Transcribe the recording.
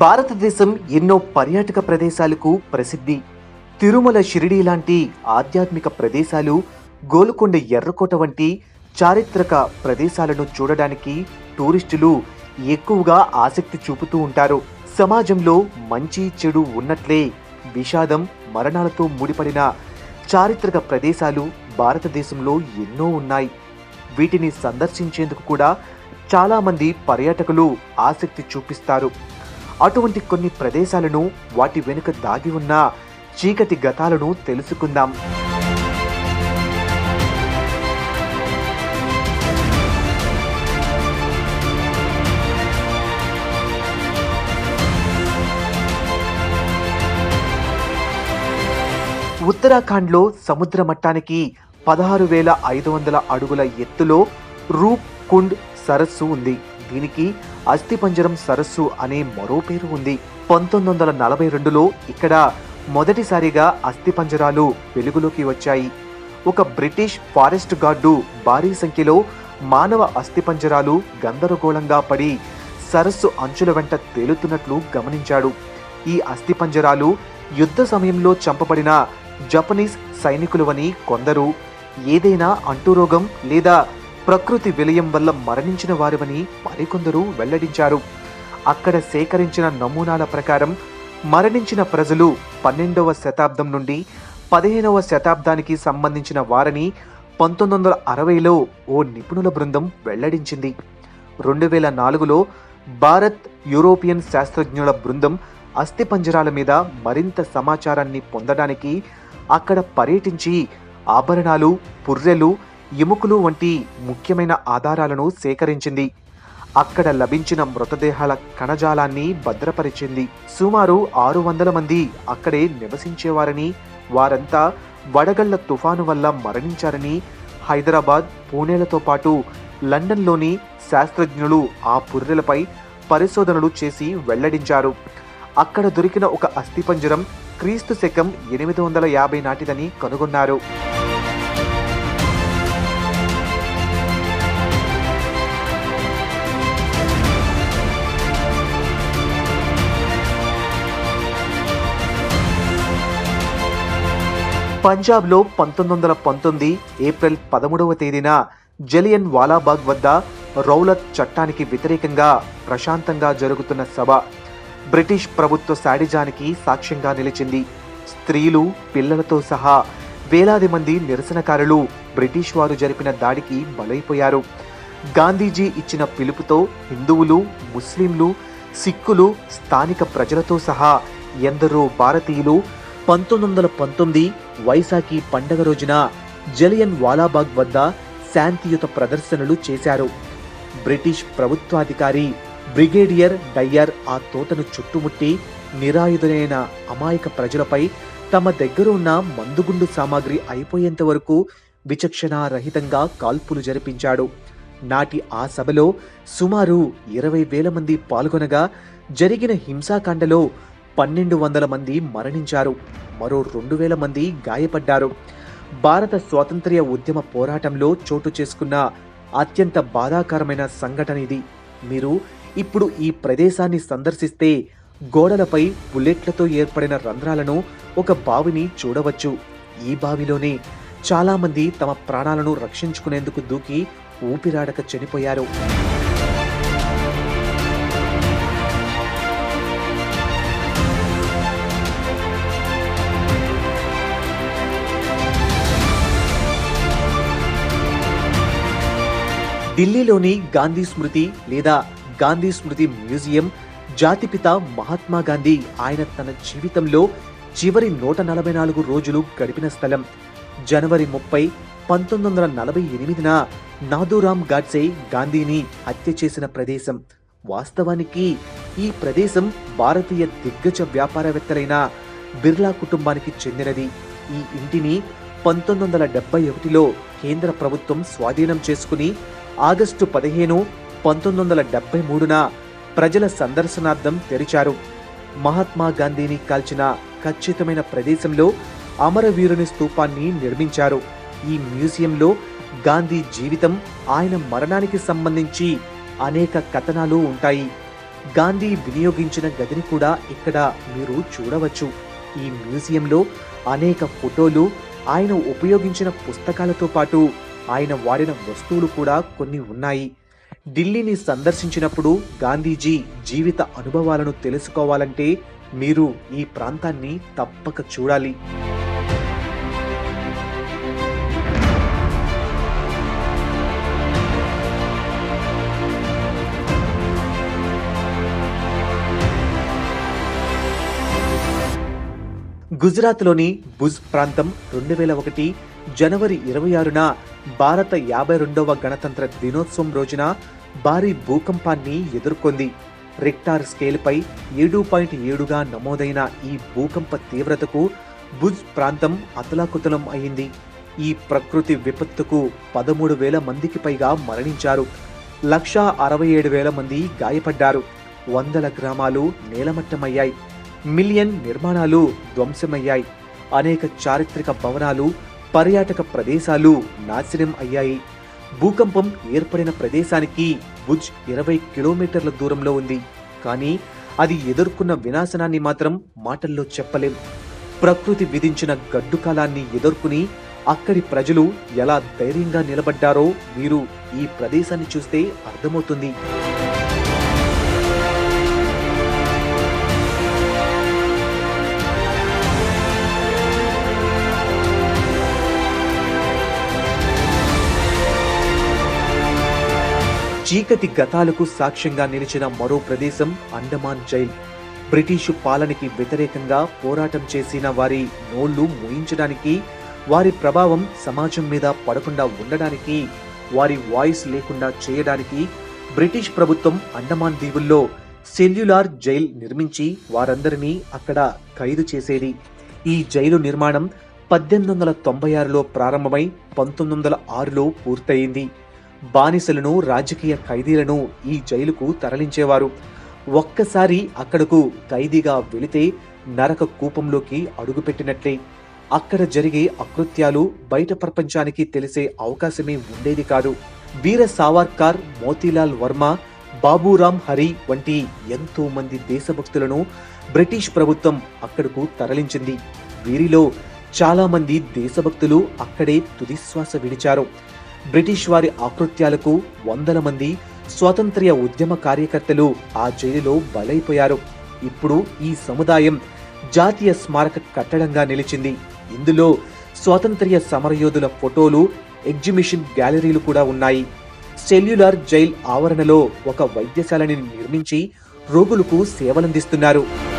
భారతదేశం ఎన్నో పర్యాటక ప్రదేశాలకు ప్రసిద్ధి. తిరుమల షిరిడి లాంటి ఆధ్యాత్మిక ప్రదేశాలు గోల్కొండ ఎర్రకోట వంటి చారిత్రక ప్రదేశాలను చూడడానికి టూరిస్టులు ఎక్కువగా ఆసక్తి చూపుతూ ఉంటారు. సమాజంలో మంచి చెడు ఉన్నట్లే విషాదం మరణాలతో ముడిపడిన చారిత్రక ప్రదేశాలు భారతదేశంలో ఎన్నో ఉన్నాయి. వీటిని సందర్శించేందుకు కూడా చాలామంది పర్యాటకులు ఆసక్తి చూపిస్తారు. అటువంటి కొన్ని ప్రదేశాలను వాటి వెనుక దాగి ఉన్న చీకటి గతాలను తెలుసుకుందాం. ఉత్తరాఖండ్లో సముద్ర మట్టానికి పదహారు వేల ఐదు వందల అడుగుల ఎత్తులో రూప్ కుండ్ సరస్సు ఉంది. దీనికి అస్థిపంజరం సరస్సు అనే మరో పేరు ఉంది. పంతొమ్మిది వందల నలభై రెండులో ఇక్కడ మొదటిసారిగా అస్థిపంజరాలు వెలుగులోకి వచ్చాయి. ఒక బ్రిటిష్ ఫారెస్ట్ గార్డు భారీ సంఖ్యలో మానవ అస్థిపంజరాలు గందరగోళంగా పడి సరస్సు అంచుల వెంట తేలుతున్నట్లు గమనించాడు. ఈ అస్థిపంజరాలు యుద్ధ సమయంలో చంపబడిన జపనీస్ సైనికులవని కొందరు. ఏదైనా అంటురోగం లేదా ప్రకృతి విలయం వల్ల మరణించిన వారివని మరికొందరు వెల్లడించారు. అక్కడ సేకరించిన నమూనాల ప్రకారం మరణించిన ప్రజలు పన్నెండవ శతాబ్దం నుండి పదిహేనవ శతాబ్దానికి సంబంధించిన వారని పంతొమ్మిది వందల అరవైలో ఓ నిపుణుల బృందం వెల్లడించింది. రెండు వేల నాలుగులో భారత్ యూరోపియన్ శాస్త్రజ్ఞుల బృందం అస్థిపంజరాల మీద మరింత సమాచారాన్ని పొందడానికి అక్కడ పర్యటించి ఆభరణాలు పుర్రెలు ఎముకలు వంటి ముఖ్యమైన ఆధారాలను సేకరించింది. అక్కడ లభించిన మృతదేహాల కణజాలాన్ని భద్రపరిచింది. సుమారు ఆరు వందల మంది అక్కడే నివసించేవారని వారంతా వడగళ్ళ తుఫాను వల్ల మరణించారని హైదరాబాద్ పూణేలతో పాటు లండన్లోని శాస్త్రజ్ఞులు ఆ పుర్రెలపై పరిశోధనలు చేసి వెల్లడించారు. అక్కడ దొరికిన ఒక అస్థిపంజరం క్రీస్తు శకం ఎనిమిది వందల యాభై నాటిదని కనుగొన్నారు. పంజాబ్లో పంతొమ్మిది వందల పంతొమ్మిది ఏప్రిల్ పదమూడవ తేదీన జలియన్ వాలాబాగ్ వద్ద రౌలత్ చట్టానికి వ్యతిరేకంగా ప్రశాంతంగా జరుగుతున్న సభ. బ్రిటిష్ ప్రభుత్వ శాడిజానికి సాక్ష్యంగా నిలిచింది. స్త్రీలు పిల్లలతో సహా వేలాది మంది నిరసనకారులు బ్రిటిష్ వారు జరిపిన దాడికి బలైపోయారు. గాంధీజీ ఇచ్చిన పిలుపుతో హిందువులు ముస్లింలు సిక్కులు స్థానిక ప్రజలతో సహా ఎందరో భారతీయులు పంతొమ్మిది వందల పంతొమ్మిది వైశాఖి పండగ రోజున జలియన్ వాలాబాగ్ వద్ద శాంతియుత ప్రదర్శనలు చేశారు. బ్రిటిష్ ప్రభుత్వాధికారి బ్రిగేడియర్ డయ్యర్ ఆ తోటను చుట్టుముట్టి నిరాయుధులైన అమాయక ప్రజలపై తమ దగ్గర ఉన్న మందుగుండు సామాగ్రి అయిపోయేంత వరకు విచక్షణారహితంగా కాల్పులు జరిపించాడు. నాటి ఆ సభలో సుమారు ఇరవై వేల మంది పాల్గొనగా జరిగిన హింసాకాండలో పన్నెండు వందల మంది మరణించారు. మరో రెండు వేల మంది గాయపడ్డారు. భారత స్వాతంత్ర్య ఉద్యమ పోరాటంలో చోటు చేసుకున్న అత్యంత బాధాకరమైన సంఘటన ఇది. మీరు ఇప్పుడు ఈ ప్రదేశాన్ని సందర్శిస్తే గోడలపై బుల్లెట్లతో ఏర్పడిన రంధ్రాలను ఒక బావిని చూడవచ్చు. ఈ బావిలోనే చాలామంది తమ ప్రాణాలను రక్షించుకునేందుకు దూకి ఊపిరాడక చనిపోయారు. ఢిల్లీలోని గాంధీ స్మృతి లేదా గాంధీ స్మృతి మ్యూజియం జాతిపిత మహాత్మా గాంధీ ఆయన తన జీవితంలో చివరి నూట నలభై నాలుగు రోజులు గడిపిన స్థలం. జనవరి ముప్పై పంతొమ్మిది వందల నలభై ఎనిమిదిన నాదూరామ్ గాడ్సే గాంధీని హత్య చేసిన ప్రదేశం. వాస్తవానికి ఈ ప్రదేశం భారతీయ దిగ్గజ వ్యాపారవేత్తలైన బిర్లా కుటుంబానికి చెందినది. ఈ ఇంటిని పంతొమ్మిది వందల డెబ్బై ఒకటిలో కేంద్ర ప్రభుత్వం స్వాధీనం చేసుకుని ఆగస్టు పదిహేను పంతొమ్మిది వందల డెబ్బై మూడున ప్రజల సందర్శనార్థం తెరిచారు. మహాత్మా గాంధీని కాల్చిన ఖచ్చితమైన ప్రదేశంలో అమరవీరుని స్తూపాన్ని నిర్మించారు. ఈ మ్యూజియంలో గాంధీ జీవితం ఆయన మరణానికి సంబంధించి అనేక కథనాలు ఉంటాయి. గాంధీ వినియోగించిన గదిని కూడా ఇక్కడ మీరు చూడవచ్చు. ఈ మ్యూజియంలో అనేక ఫోటోలు ఆయన ఉపయోగించిన పుస్తకాలతో పాటు ఆయన వాడిన వస్తువులు కూడా కొన్ని ఉన్నాయి. ఢిల్లీని సందర్శించినప్పుడు గాంధీజీ జీవిత అనుభవాలను తెలుసుకోవాలంటే మీరు ఈ ప్రాంతాన్ని తప్పక చూడాలి. గుజరాత్లోని భుజ్ ప్రాంతం రెండు వేల ఒకటి జనవరి ఇరవై ఆరున భారత యాభై రెండవ గణతంత్ర దినోత్సవం రోజున భారీ భూకంపాన్ని ఎదుర్కొంది. రిక్టార్ స్కేల్పై ఏడు పాయింట్ ఏడుగా నమోదైన ఈ భూకంప తీవ్రతకు భుజ్ ప్రాంతం అతలాకుతలం అయింది. ఈ ప్రకృతి విపత్తుకు పదమూడు వేల మందికి పైగా మరణించారు. లక్షా అరవై ఏడు వేల మంది గాయపడ్డారు. వందల గ్రామాలు నేలమట్టమయ్యాయి. మిలియన్ నిర్మాణాలు ధ్వంసమయ్యాయి. అనేక చారిత్రక భవనాలు పర్యాటక ప్రదేశాలు నాశనం అయ్యాయి. భూకంపం ఏర్పడిన ప్రదేశానికి భుజ్ ఇరవై కిలోమీటర్ల దూరంలో ఉంది. కానీ అది ఎదుర్కొన్న వినాశనాన్ని మాత్రం మాటల్లో చెప్పలేం. ప్రకృతి విధించిన గడ్డు కాలాన్ని ఎదుర్కొని అక్కడి ప్రజలు ఎలా ధైర్యంగా నిలబడ్డారో మీరు ఈ ప్రదేశాన్ని చూస్తే అర్థమవుతుంది. చీకటి గతాలకు సాక్ష్యంగా నిలిచిన మరో ప్రదేశం అండమాన్ జైల్. బ్రిటిషు పాలనకి వ్యతిరేకంగా పోరాటం చేసిన వారి నోళ్ళు మూయించడానికి వారి ప్రభావం సమాజం మీద పడకుండా ఉండడానికి వారి వాయిస్ లేకుండా చేయడానికి బ్రిటిష్ ప్రభుత్వం అండమాన్ దీవుల్లో సెల్యులార్ జైల్ నిర్మించి వారందరినీ అక్కడ ఖైదు చేసేది. ఈ జైలు నిర్మాణం పద్దెనిమిది వందల తొంభై ఆరులో ప్రారంభమై పంతొమ్మిది వందల ఆరులో పూర్తయింది. బానిసలను రాజకీయ ఖైదీలను ఈ జైలుకు తరలించేవారు. ఒక్కసారి అక్కడకు ఖైదీగా వెళితే నరక కూపంలోకి అడుగుపెట్టినట్లే. అక్కడ జరిగే అకృత్యాలు బయట ప్రపంచానికి తెలిసే అవకాశమే ఉండేది కాదు. వీర సావర్కర్ మోతీలాల్ వర్మ బాబూరామ్ హరి వంటి ఎంతో మంది దేశభక్తులను బ్రిటిష్ ప్రభుత్వం అక్కడకు తరలించింది. వీరిలో చాలామంది దేశభక్తులు అక్కడే తుదిశ్వాస విడిచారు. బ్రిటిష్ వారి ఆకృత్యాలకు వందల మంది స్వాతంత్ర్య ఉద్యమ కార్యకర్తలు ఆ జైలులో బలైపోయారు. ఇప్పుడు ఈ సముదాయం జాతీయ స్మారక కట్టడంగా నిలిచింది. ఇందులో స్వాతంత్ర్య సమరయోధుల ఫోటోలు ఎగ్జిబిషన్ గ్యాలరీలు కూడా ఉన్నాయి. సెల్యులార్ జైల్ ఆవరణలో ఒక వైద్యశాలని నిర్మించి రోగులకు సేవలందిస్తున్నారు.